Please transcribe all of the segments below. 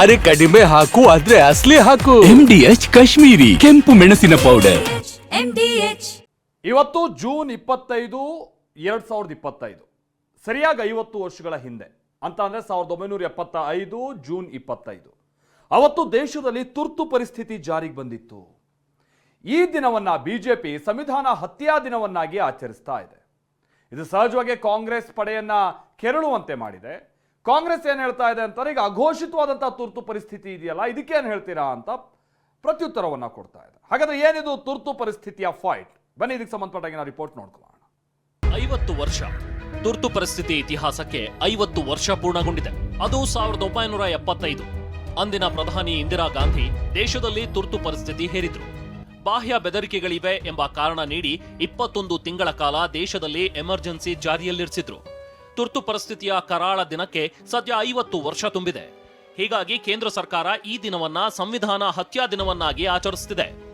ಅರೆ ಕಡಿಮೆ ಹಾಕು ಆದ್ರೆ ಅಸ್ಲಿ ಹಾಕು. ಎಂ ಡಿ ಎಚ್ ಕಾಶ್ಮೀರಿ ಕೆಂಪು ಮೆಣಸಿನ ಪೌಡರ್ ಇವತ್ತು ಜೂನ್ ಇಪ್ಪತ್ತೈದು ಎರಡು ಸಾವಿರದ ಇಪ್ಪತ್ತೈದು. ಸರಿಯಾಗಿ ಐವತ್ತು ವರ್ಷಗಳ ಹಿಂದೆ. ಅಂತ ಅಂದ್ರೆ ಸಾವಿರದ ಒಂಬೈನೂರ ಎಪ್ಪತ್ತ ಐದು ಜೂನ್ ಇಪ್ಪತ್ತೈದು. ಅವತ್ತು ದೇಶದಲ್ಲಿ ತುರ್ತು ಪರಿಸ್ಥಿತಿ ಜಾರಿಗೆ ಬಂದಿತ್ತು. ಈ ದಿನವನ್ನ ಬಿಜೆಪಿ ಸಂವಿಧಾನ ಹತ್ಯಾ ದಿನವನ್ನಾಗಿ ಆಚರಿಸ್ತಾ ಇದೆ. ಇದು ಸಹಜವಾಗಿ ಕಾಂಗ್ರೆಸ್ ಪಡೆಯನ್ನ ಕೆರಳುವಂತೆ ಮಾಡಿದೆ. ಕಾಂಗ್ರೆಸ್ ಏನು ಹೇಳ್ತಾ ಇದೆ ಅಂತಾರೆ, ಈಗ ಅಘೋಷಿತವಾದಂಥ ತುರ್ತು ಪರಿಸ್ಥಿತಿ ಇದೆಯಲ್ಲ, ಇದಕ್ಕೆ ಏನು ಹೇಳ್ತೀರಾ ಅಂತ ಪ್ರತ್ಯುತ್ತರವನ್ನು ಕೊಡ್ತಾ ಇದೆ. ಹಾಗಾದ್ರೆ ಏನಿದು ತುರ್ತು ಪರಿಸ್ಥಿತಿಯ ಫೈಟ್ ಬನ್ನಿ, ಇದಕ್ಕೆ ಸಂಬಂಧಪಟ್ಟಾಗಿ ನಾವು ರಿಪೋರ್ಟ್ ನೋಡ್ಕೊಳ್ಳೋಣ. ಐವತ್ತು ವರ್ಷ. ತುರ್ತು ಪರಿಸ್ಥಿತಿ ಇತಿಹಾಸಕ್ಕೆ ಐವತ್ತು ವರ್ಷ ಪೂರ್ಣಗೊಂಡಿದೆ. ಅದು ಸಾವಿರದ ಒಂಬೈನೂರ ಎಪ್ಪತ್ತೈದು. ಅಂದಿನ ಪ್ರಧಾನಿ ಇಂದಿರಾ ಗಾಂಧಿ ದೇಶದಲ್ಲಿ ತುರ್ತು ಪರಿಸ್ಥಿತಿ ಹೇರಿದ್ರು. ಬಾಹ್ಯ ಬೆದರಿಕೆಗಳಿವೆ ಎಂಬ ಕಾರಣ ನೀಡಿ ಇಪ್ಪತ್ತೊಂದು ತಿಂಗಳ ಕಾಲ ದೇಶದಲ್ಲಿ ಎಮರ್ಜೆನ್ಸಿ ಜಾರಿಯಲ್ಲಿರಿಸಿದ್ರು. ತುರ್ತು ಪರಿಸ್ಥಿತಿಯ ಕರಾಳ ದಿನಕ್ಕೆ ಸದ್ಯ ಐವತ್ತು ವರ್ಷ ತುಂಬಿದೆ. ಹೀಗಾಗಿ ಕೇಂದ್ರ ಸರ್ಕಾರ ಈ ದಿನವನ್ನ ಸಂವಿಧಾನ ಹತ್ಯಾ ದಿನವನ್ನಾಗಿ ಆಚರಿಸುತ್ತಿದೆ.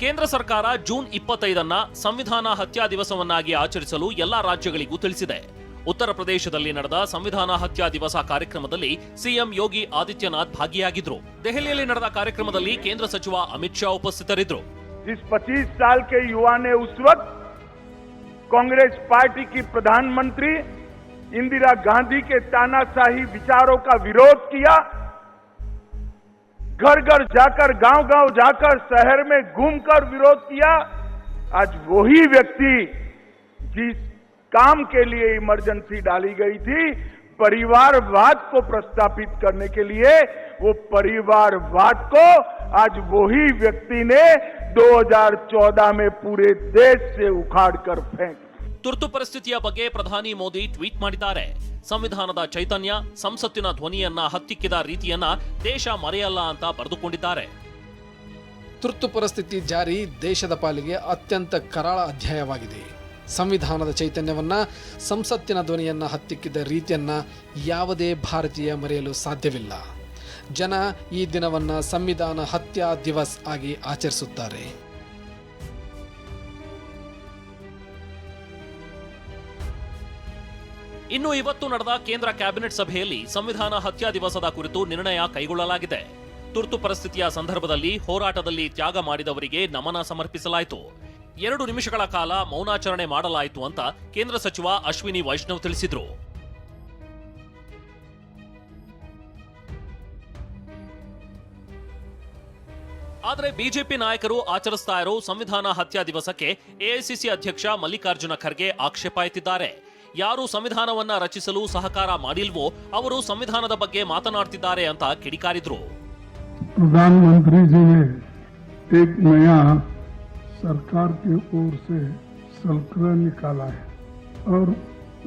ಕೇಂದ್ರ ಸರ್ಕಾರ ಜೂನ್ ಇಪ್ಪತ್ತೈದನ್ನ ಸಂವಿಧಾನ ಹತ್ಯಾ ದಿವಸವನ್ನಾಗಿ ಆಚರಿಸಲು ಎಲ್ಲಾ ರಾಜ್ಯಗಳಿಗೂ ತಿಳಿಸಿದೆ. ಉತ್ತರ ಪ್ರದೇಶದಲ್ಲಿ ನಡೆದ ಸಂವಿಧಾನ ಹತ್ಯಾ ದಿವಸ ಕಾರ್ಯಕ್ರಮದಲ್ಲಿ ಸಿಎಂ ಯೋಗಿ ಆದಿತ್ಯನಾಥ್ ಭಾಗಿಯಾಗಿದ್ರು ದೆಹಲಿಯಲ್ಲಿ ನಡೆದ ಕಾರ್ಯಕ್ರಮದಲ್ಲಿ ಕೇಂದ್ರ ಸಚಿವ ಅಮಿತ್ ಶಾ ಉಪಸ್ಥಿತರಿದ್ದರು जिस 25 साल के युवा ने उस वक्त कांग्रेस पार्टी की प्रधानमंत्री इंदिरा गांधी के तानाशाही विचारों का विरोध किया घर घर जाकर गांव गांव जाकर शहर में घूमकर विरोध किया आज वही व्यक्ति जिस काम के लिए इमरजेंसी डाली गई थी परिवारवाद को प्रस्तापित करने के लिए वो परिवारवाद को आज वही व्यक्ति ने 2014 में पूरे देश से उखाड़ कर फेंक दिया। ತುರ್ತು ಪರಿಸ್ಥಿತಿಯ ಬಗ್ಗೆ ಪ್ರಧಾನಿ ಮೋದಿ ಟ್ವೀಟ್ ಮಾಡಿದ್ದಾರೆ ಸಂವಿಧಾನದ ಚೈತನ್ಯ ಸಂಸತ್ತಿನ ಧ್ವನಿಯನ್ನ ಹತ್ತಿಕ್ಕಿದ ರೀತಿಯನ್ನ ದೇಶ ಮರೆಯಲ್ಲ ಅಂತ ಬರೆದುಕೊಂಡಿದ್ದಾರೆ ತುರ್ತು ಪರಿಸ್ಥಿತಿ ಜಾರಿ ದೇಶದ ಪಾಲಿಗೆ ಅತ್ಯಂತ ಕರಾಳ ಅಧ್ಯಾಯವಾಗಿದೆ ಸಂವಿಧಾನದ ಚೈತನ್ಯವನ್ನ, ಸಂಸತ್ತಿನ ಧ್ವನಿಯನ್ನ ಹತ್ತಿಕ್ಕಿದ ರೀತಿಯನ್ನ ಯಾವುದೇ ಭಾರತೀಯ ಮರೆಯಲು ಸಾಧ್ಯವಿಲ್ಲ. ಜನ ಈ ದಿನವನ್ನ ಸಂವಿಧಾನ ಹತ್ಯಾ ದಿವಸ್ ಆಗಿ ಆಚರಿಸುತ್ತಾರೆ. ಇನ್ನು ಇವತ್ತು ನಡೆದ ಕೇಂದ್ರ ಕ್ಯಾಬಿನೆಟ್ ಸಭೆಯಲ್ಲಿ ಸಂವಿಧಾನ ಹತ್ಯಾ ದಿವಸದ ಕುರಿತು ನಿರ್ಣಯ ಕೈಗೊಳ್ಳಲಾಗಿದೆ. ತುರ್ತು ಪರಿಸ್ಥಿತಿಯ ಸಂದರ್ಭದಲ್ಲಿ ಹೋರಾಟದಲ್ಲಿ ತ್ಯಾಗ ಮಾಡಿದವರಿಗೆ ನಮನ ಸಮರ್ಪಿಸಲಾಯಿತು. ಎರಡು ನಿಮಿಷಗಳ ಕಾಲ ಮೌನಾಚರಣೆ ಮಾಡಲಾಯಿತು ಅಂತ ಕೇಂದ್ರ ಸಚಿವ ಅಶ್ವಿನಿ ವೈಷ್ಣವ್ ತಿಳಿಸಿದರು. ಆದರೆ ಬಿಜೆಪಿ ನಾಯಕರು ಆಚರಿಸ್ತಾ ಇರೋ ಸಂವಿಧಾನ ಹತ್ಯಾ ದಿವಸಕ್ಕೆ ಎಐಸಿಸಿ ಅಧ್ಯಕ್ಷ ಮಲ್ಲಿಕಾರ್ಜುನ ಖರ್ಗೆ ಆಕ್ಷೇಪ ಎತ್ತಿದ್ದಾರೆ. ಯಾರು ಸಂವಿಧಾನವನ್ನ ರಚಿಸಲು ಸಹಕಾರ ಮಾಡಿಲ್ವೋ ಅವರು ಸಂವಿಧಾನದ ಬಗ್ಗೆ ಮಾತನಾಡ್ತಿದ್ದಾರೆ ಅಂತ ಕಿಡಿಕಾರಿದ್ರು. ಪ್ರಧಾನಮಂತ್ರಿ सरकार की ओर से सर्कुलर निकाला है। और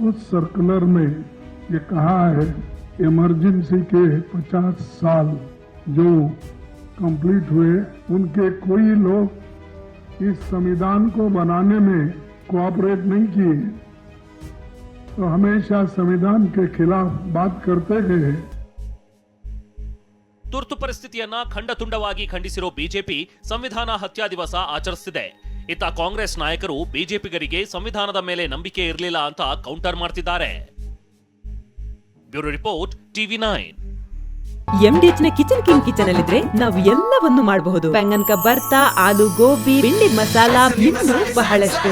उस सर्कुलर में ये कहा है, इमरजेंसी के 50 साल जो कंप्लीट हुए, उनके कोई लोग इस संविधान को बनाने में कोऑपरेट नहीं किए। तो हमेशा संविधान के खिलाफ बात करते गए ತುರ್ತು ಪರಿಸ್ಥಿತಿಯನ್ನ ಖಂಡತುಂಡವಾಗಿ ಖಂಡಿಸಿರೋ ಬಿಜೆಪಿ ಸಂವಿಧಾನ ಹತ್ಯಾ ದಿವಸ ಆಚರಿಸಿದೆ ಇತ್ತ ಕಾಂಗ್ರೆಸ್ ನಾಯಕರು ಬಿಜೆಪಿಗರಿಗೆ ಸಂವಿಧಾನದ ಮೇಲೆ ನಂಬಿಕೆ ಇರಲಿಲ್ಲ ಅಂತ ಕೌಂಟರ್ ಮಾಡ್ತಿದ್ದಾರೆ. Bureau report TV nine. ಎಂಡಿಎಚ್ನ kitchen king kitchen ಅಲ್ಲಿದ್ರೆ ನಾವು ಎಲ್ಲವನ್ನು ಮಾಡಬಹುದು. ಬೆಂಗನ್ ಬರ್ತಾ ಆಲೂ ಗೋಬಿ ಬಿಂಡಿ ಮಸಾಲಾ ಬಹಳಷ್ಟು.